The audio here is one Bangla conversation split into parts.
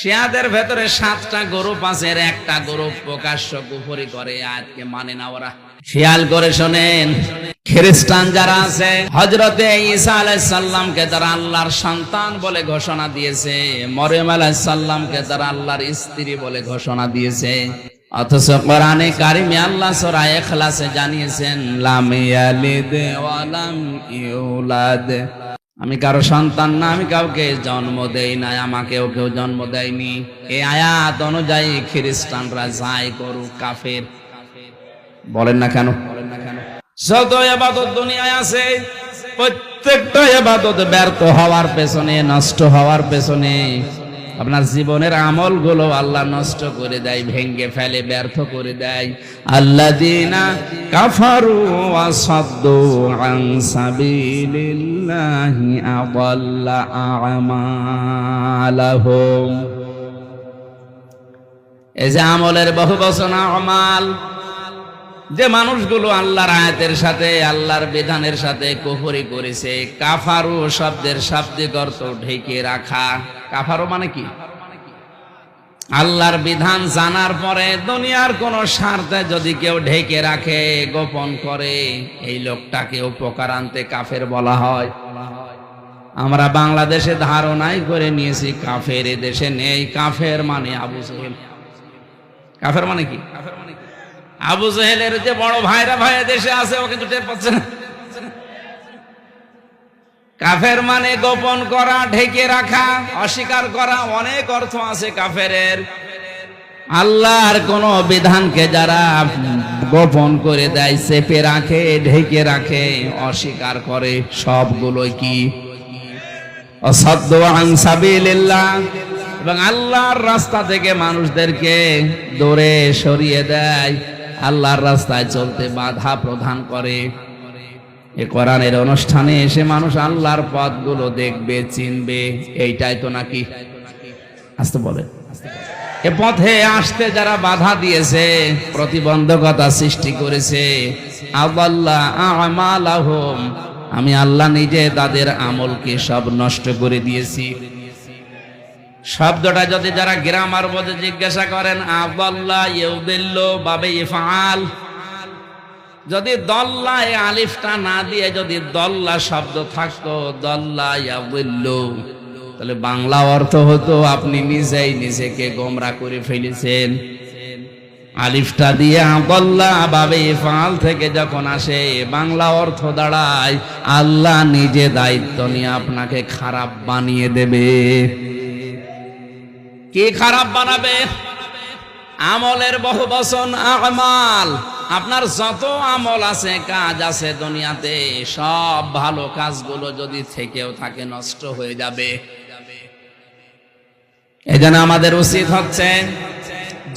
শিয়াদের ভেতরে সাতটা গ্রুপ আছে এর একটা গ্রুপ প্রকাশ্য কুফরি করে আজকে মানে না ওরা? খেয়াল করে শোনেন, খ্রিস্টান যারা আছে হজরতে ঈসা আলাইসাল্লামকে তারা আল্লাহর সন্তান বলে ঘোষণা দিয়েছে, মরিয়ম আলাইসাল্লামকে তারা আল্লাহর স্ত্রী বলে ঘোষণা দিয়েছে, অথচ কোরআনে কারিমে আল্লাহ সূরা ইখলাসে জানিয়েছেন, লাম ইয়ালিদ ওয়া লাম ইউলাদ। আমি কারও সন্তান না, আমি কাউকে জন্ম দেই নাই, আমাকেও কেউ জন্ম দেয়নি। এই আয়াত অনুযায়ী খ্রিস্টানরা যাই করুক, কাফের। বলেন না কেন? বলেন না কেন যত এবাদত দুনিয়ায় আছে, প্রত্যেকটা এবাদত ব্যর্থ হওয়ার পেছনে, নষ্ট হওয়ার পেছনে। আপনার জীবনের আমলগুলো আল্লাহ নষ্ট করে দেয় ভেঙ্গে ফেলে, ব্যর্থ করে দেয়। আল্লাহ দিনা কাফারু আসাদ্দু এই যে আমলের বহু বচন, আমাল, যে মানুষগুলো আল্লাহর আয়াতের সাথে, আল্লাহর বিধানের সাথে কুফরি করেছে, কাফারু শব্দের শাব্দিক অর্থ ঢেকে রাখা। কাফারু মানে কি? আল্লাহর বিধান জানার পরে দুনিয়ার কোন স্বার্থে যদি কেউ ঢেকে রাখে, গোপন করে, এই লোকটাকে উপকার আনতে কাফের বলা হয়। আমরা বাংলাদেশে ধারণাই করে নিয়েছি, কাফের দেশে নেই। কাফের মানে আবু মানে কি কাফের মানে কি? আবু জহেলের যে বড় ভাইরা ভাইয়া দেশে আছে, ও কিন্তু টের পাচ্ছে না। কাফের মানে গোপন করা, ঢেকে রাখা, অস্বীকার করা, অনেক অর্থ আছে কাফের আল্লাহর কোন বিধানকে যারা গোপন করে দেয়, চেপে রাখে, ঢেকে রাখে, অস্বীকার করে, সবগুলোই কি? এবং আল্লাহর রাস্তা থেকে মানুষদেরকে দৌড়ে সরিয়ে দেয়, আল্লাহর রাস্তায় চলতে বাধা প্রদান করে। এ কোরআনের অনুষ্ঠানে এসে মানুষ আল্লাহর পথগুলো দেখবে, চিনবে, এইটাই তো নাকি? আসতে বলে এ পথে আসতে যারা বাধা দিয়েছে, প্রতিবন্ধকতা সৃষ্টি করেছে আল্লাহ আমালাহুম, আমি আল্লাহ নিজে তাদের আমলকে সব নষ্ট করে দিয়েছি। শব্দটা যদি যারা গ্রামার বোধে জিজ্ঞাসা করেন আবল্লা ইউদিল্ল বাবে ইফাল যদি দল্লা এ আলিফটা না দিয়ে যদি দল্লা শব্দ থাকতো, দল্লা ইয়াউদিল্ল তাহলে বাংলা অর্থ হতো, আপনি নিজেই নিজেকে গোমরা করে ফেলেছেন। আলিফটা দিয়ে আবল্লা বাবে ফাল থেকে যখন আসে, বাংলা অর্থ দাঁড়ায়, আল্লাহ নিজে দায়িত্ব নিয়ে আপনাকে খারাপ বানিয়ে দেবে। কে খারাপ বানাবে? আমলের বহু বচন আমাল। আপনার যত আমল আছে, কাজ আছে দুনিয়াতে, সব ভালো কাজগুলো যদি থেকেও থাকে, নষ্ট হয়ে যাবে। এই জন্য আমাদের উচিত হচ্ছে,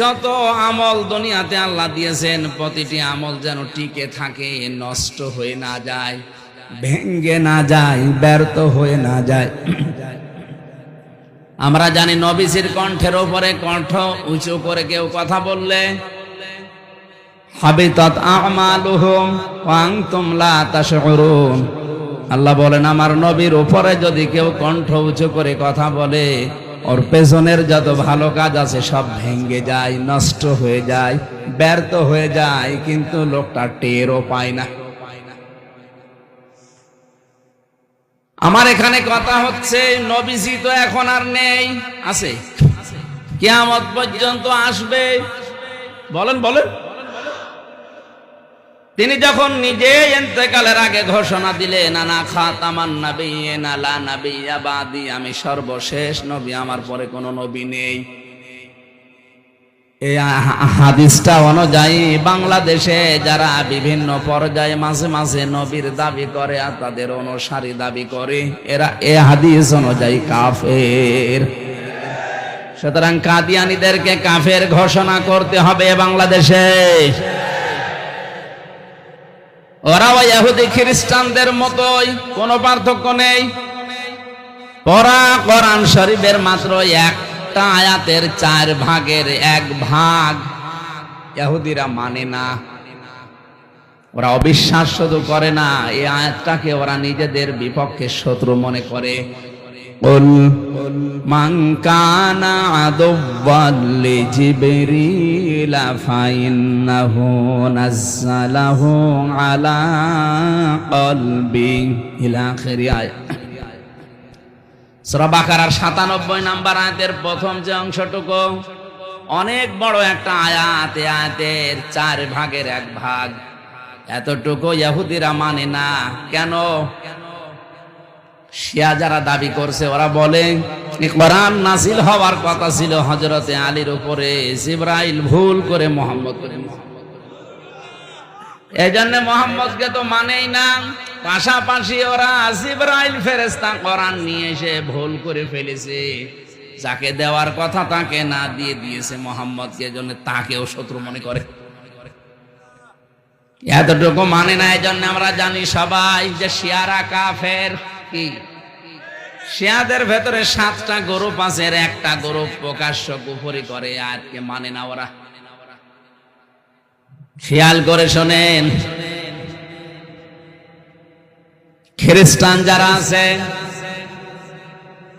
যত আমল দুনিয়াতে আল্লাহ দিয়েছেন, প্রতিটি আমল যেন টিকে থাকে, নষ্ট হয়ে না যায়, ভেঙ্গে না যায়, ব্যর্থ হয়ে না যায়। আমরা জানি নবীজির কণ্ঠের ওপরে কণ্ঠ উঁচু করে কেউ কথা বললে আল্লাহ বলেন, আমার নবীর উপরে যদি কেউ কণ্ঠ উঁচু করে কথা বলে, ওর পেছনের যত ভালো কাজ আছে সব ভেঙ্গে যায়, নষ্ট হয়ে যায়, ব্যর্থ হয়ে যায়, কিন্তু লোকটা টেরও পায় না। আমার এখানে কথা হচ্ছে, নবীজি তো এখন আর নেই, আছে। কিয়ামত পর্যন্ত আসবে। বলেন বলেন। তিনি যখন নিজে এতেকালের আগে ঘোষণা দিলেন না খাতামান নবী না লা নবী আবাদি আমি সর্বশেষ নবী, আমার পরে কোনো নবী নেই। হাদিসটা অনুযায়ী বাংলাদেশে যারা বিভিন্ন পর্যায়ে মাঝে মাঝে নবীর দাবি করে আর তাদের অনুসারী দাবি করে, এরা এ হাদিস অনুযায়ী কাফের। সুতরাং কাদিয়ানিদেরকে কাফের ঘোষণা করতে হবে বাংলাদেশে। ওরাও ইহুদি খ্রিস্টানদের মতোই, কোনো পার্থক্য নেই। পরা কোরআন শরীফের মাত্র একটা আয়াতের চার ভাগের এক ভাগ। ইহুদিরা মানে না। ওরা অবিশ্বাস শুধু করে না, এই আয়াতটাকে ওরা নিজেদের বিপক্ষে শত্রু মনে করে। قل من كان عدوا لجبريل فإنه نزله على قلبي إلى آخر آية সূরা বাকারার 97 নাম্বার আয়াতের প্রথম যে অংশটুকু অনেক বড় একটা আয়াত এই আয়াতের চার ভাগের এক ভাগ এতটুকু ইহুদিরা মানে না কেন শিয়া যারা দাবি করছে, ওরা বলে কোরআন নাসিল হওয়ার কথা ছিল হজরতে আলীর উপরে। জিব্রাইল ভুল করে মোহাম্মদ করে এই জন্য মোহাম্মদকে তো মানেই না। পাশাপাশি ওরা জিব্রাইল ফেরেস্তা নিয়ে এসে ভুল করে ফেলেছে। যাকে দেওয়ার কথা তাকে না দিয়ে দিয়েছে মোহাম্মদকে জন্য তাকেও শত্রু মনে করে। এতটুকু মানে না এই জন্য আমরা জানি সবাই যে শিয়ারা কাফের কি? শিয়াদের ভেতরে সাতটা গরুপ আছে একটা গরুপ প্রকাশ্য কুফরি করে, আর কে মানে না ওরা? খেয়াল করে শোনেন। খ্রিস্টান যারা আছে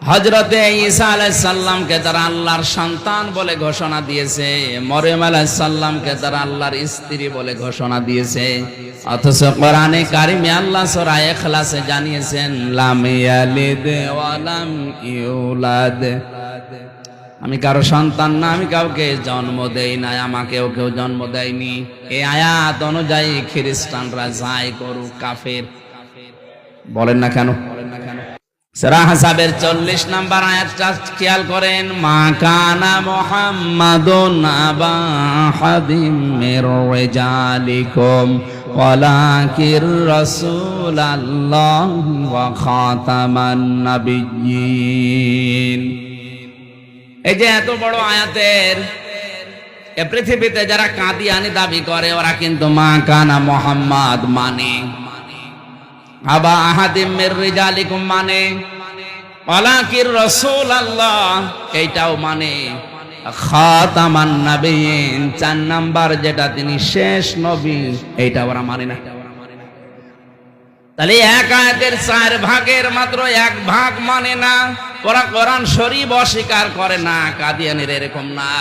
হজরতে ঈসা আলাইসাল্লামকে তারা আল্লাহর সন্তান বলে ঘোষণা দিয়েছে, মরিয়ম আলাইসাল্লামকে তারা আল্লাহর স্ত্রী বলে ঘোষণা দিয়েছে। অথচ কোরআনে কারিমে আল্লাহ সূরা ইখলাসে জানিয়েছেন, লাম ইয়ালিদ ওয়া লাম ইউলাদ। আমি কারও সন্তান না, আমি কাউকে জন্ম দেই না আমাকেও কেউ জন্ম দেয়নি। এই আয়াত অনুযায়ী খ্রিস্টানরা যাই করুক, কাফের। বলেন না কেন বলেন না কেন? সেরা হাসাবের চল্লিশ নাম্বার আয়াতটা খেয়াল করেন, মা কানা মোহাম্মদুন আবা হাদিম রিজালিকুম, ওয়ালাকির রাসূলাল্লাহ ওয়া এই যে এত বড় আয়াতের পৃথিবীতে যারা কাদিয়ানি দাবি করে, ওরা কিন্তু মা কানা মোহাম্মদ মানে আবা আহাদিম মির রিজালিকুম মানে? ওয়ালাকির রসুল আল্লাহ এইটাও মানে খাতামান নাবিয়িন। চার নাম্বার যেটা তিনি শেষ নবী, এইটা ওরা মানে না। তাহলে এক আয়াতের চার ভাগের মাত্র এক ভাগ মানে না। ওরা কোরআন শরীফ অস্বীকার করে না, কাদিয়ানের এরকম না।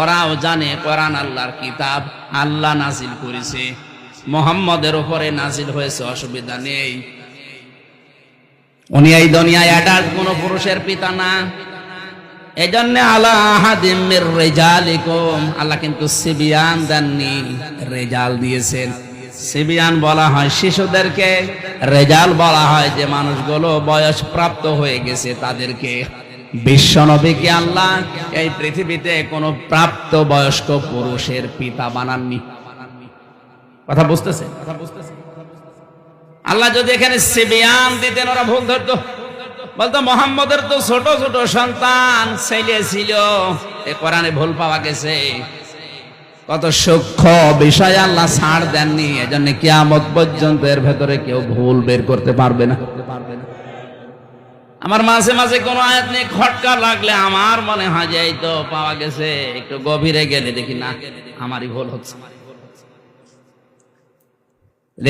ওরাও জানে কোরআন আল্লাহর কিতাব, আল্লাহ নাজিল করেছে। মোহাম্মদের উপরে নাজিল হয়েছে, অসুবিধা নেই। উনি এই দুনিয়ায় অ্যাডাল্ট কোন পুরুষের পিতা না। এই জন্য আল্লাহ কিন্তু সিবিয়ান দেননি, রেজাল দিয়েছেন। সিবিয়ান বলা হয় শিশুদেরকে, রেজাল বলা হয় যে মানুষগুলো বয়স প্রাপ্ত হয়ে গেছে তাদেরকে। বিশ্ব নবীকে আল্লাহ এই পৃথিবীতে কোনো প্রাপ্ত বয়স্ক পুরুষের পিতা বানাননি? কথা বুঝতেছে? আল্লাহ যদি এখানে সিবিয়ান দিতেন, ওরা ভুল ধরতো। বলতো, মোহাম্মদের তো ছোট ছোট সন্তান, ছেলে ছিল। এ কোরআনে ভুল পাওয়া গেছে। কত সূক্ষ্ম বিষয় আল্লাহ ছাড় দেননি। এজন্য কিয়ামত পর্যন্ত এর ভেতরে কেউ ভুল বের করতে পারবে না। আমার মাঝে মাঝে কোনো আয়াত নিয়ে খটকা লাগলে আমার মনে হয় যে, এই তো পাওয়া গেছে। একটু গভীরে গেলে দেখি, না, আমারই ভুল হচ্ছে।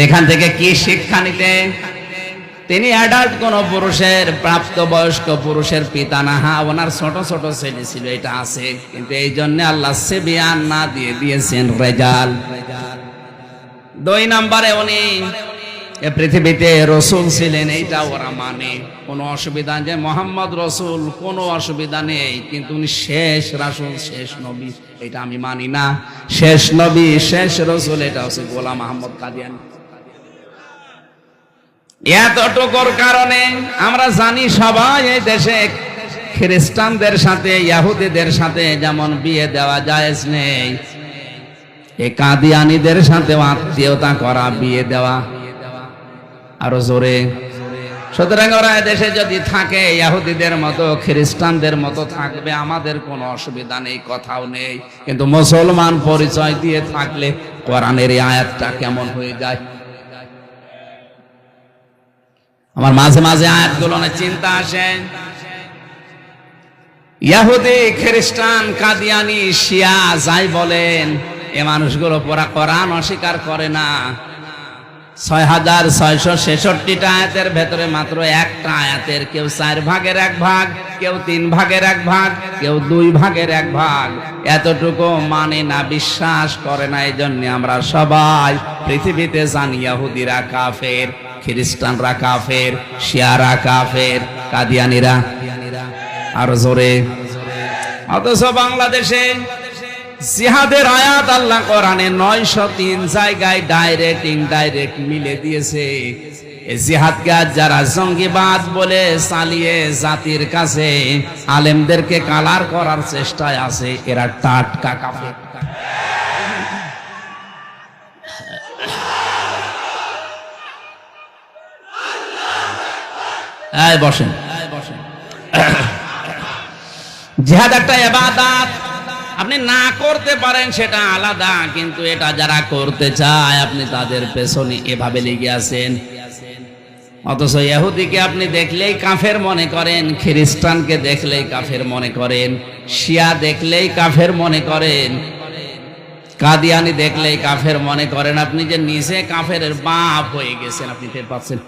এখান থেকে কি শিক্ষা নিতে তিনি অ্যাডাল্ট কোন পুরুষের প্রাপ্ত বয়স্ক পুরুষের পিতা না হা ওনার ছোট ছোট ছেলে ছিল, এটা আছে। কিন্তু এই জন্য আল্লাহ না দিয়ে দিয়েছেন রেজাল। দুই নম্বরে উনি পৃথিবীতে রসুল ছিলেন, এইটা ওরা মানে। কোনো অসুবিধা যে মোহাম্মদ রসুল, কোনো অসুবিধা নেই। কিন্তু উনি শেষ রাসুল, শেষ নবী, এটা আমি মানি না। শেষ নবী, শেষ রসুল, এটা হচ্ছে গোলাম আহমদ কাদিয়ানি। এতটুকুর কারণে আমরা জানি সবাই এই দেশে খ্রিস্টানদের সাথে, ইয়াহুদিদের সাথে যেমন বিয়ে দেওয়া জায়েজ নেই। এ কাদিয়ানিদের সাথে আত্মীয়তা করা, বিয়ে দেওয়া। আরও জোরে। সুতরাং ওরা দেশে যদি থাকে, ইয়াহুদিদের মতো, খ্রিস্টানদের মতো থাকবে, আমাদের কোনো অসুবিধা নেই, কথাও নেই। কিন্তু মুসলমান পরিচয় দিয়ে থাকলে কোরআনের আয়াতটা কেমন হয়ে যায়? আমার মাঝে মাঝে আয়াতগুলো অনেক চিন্তা আসে ইয়াহুদি, খ্রিস্টান, কাদিয়ানি, শিয়া, যাই বলেন, এ মানুষগুলো পড়া কোরআন অস্বীকার করে না। ছয় হাজার ছয়শো ছেষট্টিটা আয়াতের ভেতরে মাত্র একটা আয়াতের কেউ চার ভাগের এক ভাগ, কেউ তিন ভাগের এক ভাগ, কেউ দুই ভাগের এক ভাগ। এতটুকু মানে না, বিশ্বাস করে না এই জন্য আমরা সবাই পৃথিবীতে জানি ইয়াহুদিরা কাফের। খ্রিস্টানরা কাফের, শিয়ারা কাফের, কাদিয়ানিরা। আরও জোরে। অথচ বাংলাদেশে জিহাদের আয়াত আল্লাহ কোরআনে নয়শো তিন জায়গায় ডাইরেক্ট ইনডাইরেক্ট মিলে দিয়েছে। জিহাদকে যারা জঙ্গিবাদ বলে চালিয়ে জাতির কাছে, আলেমদেরকে কালার করার চেষ্টায় আছে, এরা টাটকা কাফের। আপনি না করতে পারেন, সেটা আলাদা, কিন্তু এটা যারা করতে চায়, আপনি তাদের পেছনে এভাবে লেগে আছেন। অথচ ইহুদিকে আপনি দেখলেই কাফের মনে করেন, খ্রিস্টানকে দেখলেই কাফের মনে করেন, শিয়া দেখলেই কাফের মনে করেন, কাদিয়ানি দেখলেই কাফের মনে করেন। আপনি যে নিজে কাফের বাপ হয়ে গেছেন, আপনি পাচ্ছেন।